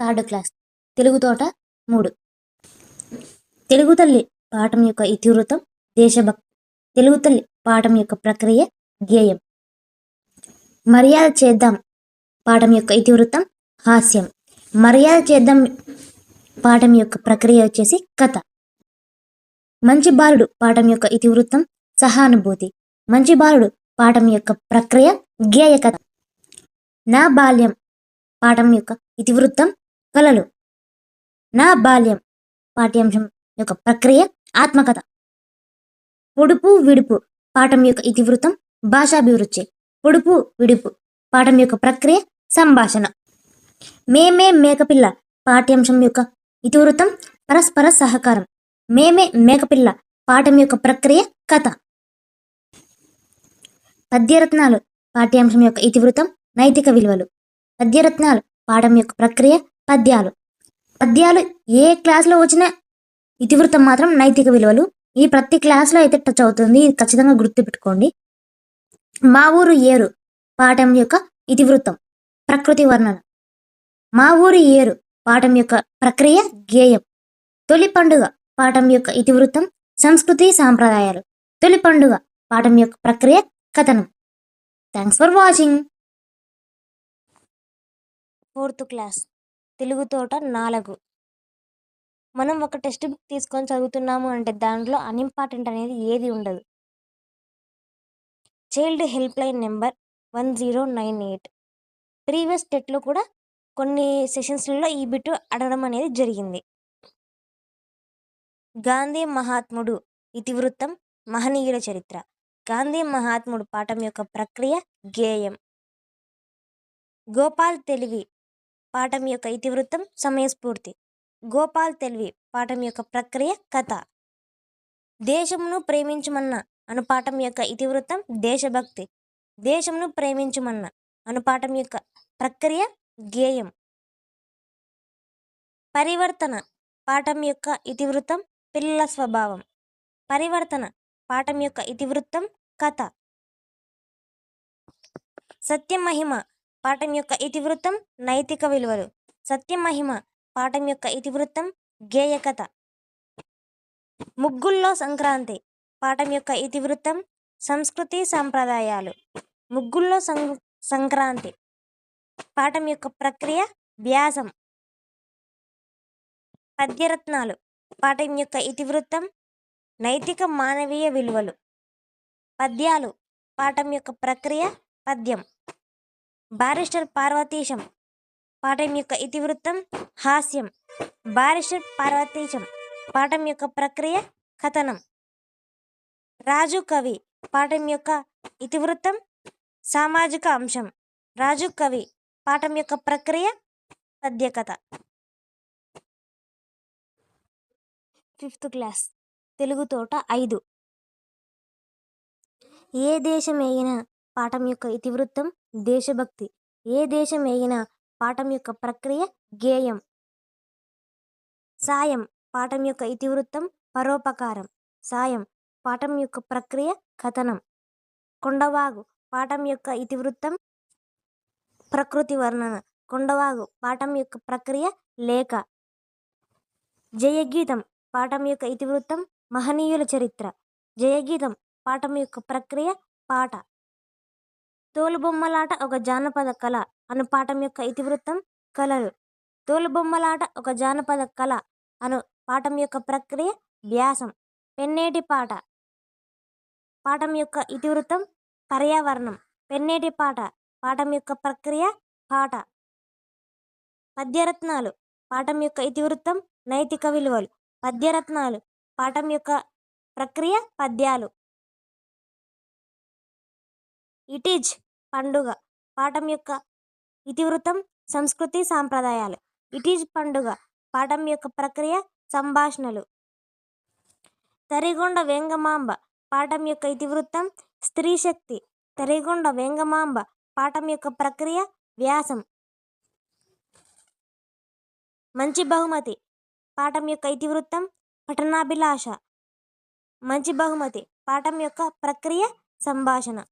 Third class. Telugu తోట మూడు. తెలుగు తల్లి పాఠం యొక్క ఇతివృత్తం దేశభక్తి తెలుగు తల్లి పాఠం యొక్క ప్రక్రియ గేయం. మర్యాద చేద్దాం పాఠం యొక్క ఇతివృత్తం హాస్యం. మర్యాద చేద్దాం పాఠం యొక్క ప్రక్రియ వచ్చేసి కథ. మంచి బాలుడు పాఠం యొక్క ఇతివృత్తం సహానుభూతి. మంచి బాలుడు పాఠం యొక్క ప్రక్రియ గేయ కథ. నా బాల్యం పాఠం యొక్క ఇతివృత్తం కలలు. నా బాల్యం పాఠ్యాంశం యొక్క ప్రక్రియ ఆత్మకథ. పొడుపు విడుపు పాఠం యొక్క ఇతివృత్తం భాషాభివృద్ధి పొడుపు విడుపు పాఠం యొక్క ప్రక్రియ సంభాషణ. మేమే మేకపిల్ల పాఠ్యాంశం యొక్క ఇతివృత్తం పరస్పర సహకారం. మేమే మేకపిల్ల పాఠం యొక్క ప్రక్రియ కథ. పద్యరత్నాలు పాఠ్యాంశం యొక్క ఇతివృత్తం నైతిక విలువలు. పద్యరత్నాలు పాఠం యొక్క ప్రక్రియ పద్యాలు. పద్యాలు ఏ క్లాస్లో వచ్చినా ఇతివృత్తం మాత్రం నైతిక విలువలు. ఈ ప్రతి క్లాస్లో అయితే టచ్ అవుతుంది. ఇది ఖచ్చితంగా గుర్తుపెట్టుకోండి. మా ఊరు ఏరు పాఠం యొక్క ఇతివృత్తం ప్రకృతి వర్ణన. మా ఊరు ఏరు పాఠం యొక్క ప్రక్రియ గేయం. తొలి పండుగ పాఠం యొక్క ఇతివృత్తం సంస్కృతి సాంప్రదాయాలు. తొలి పండుగ పాఠం యొక్క ప్రక్రియ కథనం. Thanks for watching fourth class Telugu తోట నాలుగు. మనం ఒక టెక్స్ట్ బుక్ తీసుకొని చదువుతున్నాము అంటే దాంట్లో అన్ఇంపార్టెంట్ అనేది ఏది ఉండదు. Child help line number one zero nine eight. Previous టెట్లో కూడా కొన్ని సెషన్స్లలో ఈ బిట్ అడగడం అనేది జరిగింది. గాంధీ మహాత్ముడు ఇతివృత్తం మహనీయుల చరిత్ర. గాంధీ మహాత్ముడు పాఠం యొక్క ప్రక్రియ గేయం. గోపాల్ తెలివి పాఠం యొక్క ఇతివృత్తం సమయస్ఫూర్తి గోపాల్ తెలివి పాఠం యొక్క ప్రక్రియ కథ. దేశమును ప్రేమించుమన్న అను పాఠం యొక్క ఇతివృత్తం దేశభక్తి. దేశమును ప్రేమించుమన్న అను పాఠం యొక్క ప్రక్రియ గేయం. పరివర్తన పాఠం యొక్క ఇతివృత్తం పిల్లల స్వభావం. పరివర్తన పాఠం యొక్క ఇతివృత్తం కథ. సత్యమహిమ పాఠం యొక్క ఇతివృత్తం నైతిక విలువలు. సత్యమహిమ పాఠం యొక్క ఇతివృత్తం గేయకత ముగ్గుల్లో సంక్రాంతి పాఠం యొక్క ఇతివృత్తం సంస్కృతి సాంప్రదాయాలు. ముగ్గుల్లో సం సంక్రాంతి పాఠం యొక్క ప్రక్రియ వ్యాసం. పద్యరత్నాలు పాఠం యొక్క ఇతివృత్తం నైతిక మానవీయ విలువలు. పద్యాలు పాఠం యొక్క ప్రక్రియ పద్యం. బారిస్టర్ పార్వతీశం. పాఠం యొక్క ఇతివృత్తం హాస్యం. బారిస్టర్ పార్వతీశం. పాఠం యొక్క ప్రక్రియ కథనం. రాజు కవి. పాఠం యొక్క ఇతివృత్తం సామాజిక అంశం. రాజు కవి. పాఠం యొక్క ప్రక్రియ పద్యకథ ఫిఫ్త్ క్లాస్. తెలుగు తోట ఐదు. ఏ దేశం అయినా పాఠం యొక్క ఇతివృత్తం దేశభక్తి. ఏ దేశం ఏగినా పాఠం యొక్క ప్రక్రియ గేయం. సాయం పాఠం యొక్క ఇతివృత్తం పరోపకారం. సాయం పాఠం యొక్క ప్రక్రియ కథనం. కొండవాగు పాఠం యొక్క ఇతివృత్తం ప్రకృతి వర్ణన. కొండవాగు పాఠం యొక్క ప్రక్రియ లేఖ. జయగీతం పాఠం యొక్క ఇతివృత్తం మహనీయుల చరిత్ర. జయగీతం పాఠం యొక్క ప్రక్రియ పాట. తోలుబొమ్మలాట ఒక జానపద కళ అను పాఠం యొక్క ఇతివృత్తం కళలు తోలుబొమ్మలాట ఒక జానపద కళ అను పాఠం యొక్క ప్రక్రియ వ్యాసం. పెన్నేటి పాట. పాఠం యొక్క ఇతివృత్తం పర్యావరణం. పెన్నేటి పాట. పాఠం యొక్క ప్రక్రియ పాట. పద్యరత్నాలు. పాఠం యొక్క ఇతివృత్తం నైతిక విలువలు. పద్యరత్నాలు. పాఠం యొక్క ప్రక్రియ పద్యాలు. ఇట్ ఈజ్ పండుగ. పాఠం యొక్క ఇతివృత్తం సంస్కృతి సాంప్రదాయాలు. ఇట్ ఈజ్ పండుగ. పాఠం యొక్క ప్రక్రియ సంభాషణలు. తరిగొండ వేంగమాంబ. పాఠం యొక్క ఇతివృత్తం స్త్రీ శక్తి. తరిగొండ వేంగమాంబ. పాఠం యొక్క ప్రక్రియ వ్యాసం. మంచి బహుమతి. పాఠం యొక్క ఇతివృత్తం పఠనాభిలాష. మంచి బహుమతి. పాఠం యొక్క ప్రక్రియ సంభాషణ.